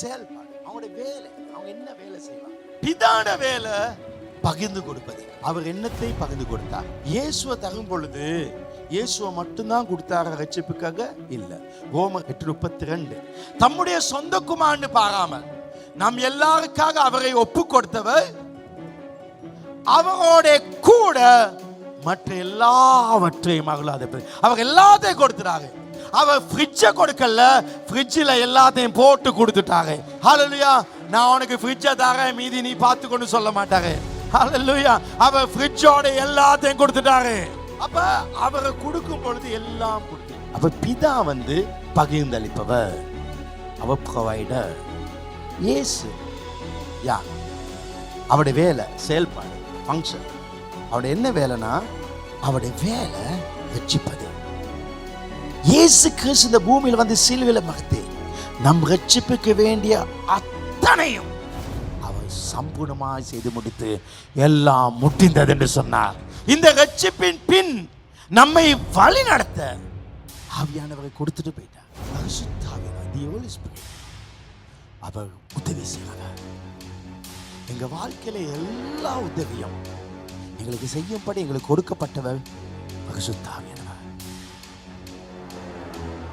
செயல்பாடு அவங்களுடைய வேலை அவங்க என்ன வேலை செய்வாங்க பிதான வேலை பகிர்ந்து கொடுப்பது. அவர் என்னத்தை பகிர்ந்து கொடுத்தார்? இயேசுவை தரும் பொழுது இயேசுவை மட்டும்தான் கொடுத்தார? ரட்சிப்புக்காக இல்ல. ரோமர் எட்டு முப்பத்தி ரெண்டு தம்முடைய சொந்த குமார்னு பாராமல் நம் எல்லாருக்காக அவரை ஒப்பு கொடுத்தவர் அவரோட கூட மற்ற எல்லாவற்றையும் அகலாத அவர் எல்லாத்தையும் கொடுத்துட்டாரு. அவர் ஃப்ரிட்ஜை கொடுக்கல ஃப்ரிட்ஜில் எல்லாத்தையும் போட்டு கொடுத்துட்டாங்க. ஹலலுயா நான் உனக்கு ஃப்ரிட்ஜை தாங்க மீதி நீ பார்த்து கொண்டு சொல்ல மாட்டாரு. ஹலலுயா அவர் ஃப்ரிட்ஜோட எல்லாத்தையும் கொடுத்துட்டாரு. அப்ப அவரை கொடுக்கும் பொழுது எல்லாம் கொடுத்து அப்ப பிதா வந்து பகிர்ந்தளிப்பவர். அவ ப்ரொவைடர் ஏசு யா. அவருடைய வேலை செயல்பாடு ஃபங்க்ஷன் அவருடைய என்ன வேலைனா அவருடைய வேலை ரட்சிப்பது இயேசு கிறிஸ்து இந்த பூமியில் வந்து சிலுவையில் மகத்தே நம் ரட்சிப்புக்கு வேண்டிய அத்தனையும் அவர் சம்பூர்ணமாக செய்து முடித்து எல்லாம் முட்டிந்தது என்று சொன்னார். இந்த ரட்சிப்பின் பின் நம்மை வழி நடத்த ஆவியானவரை கொடுத்துட்டு போயிட்டார். அவர் உதவி செய்வார். எங்கள் வாழ்க்கையில எல்லா உதவியும் எங்களுக்கு செய்யும்படி எங்களுக்கு கொடுக்கப்பட்டவர் பரிசுத்தாவியன்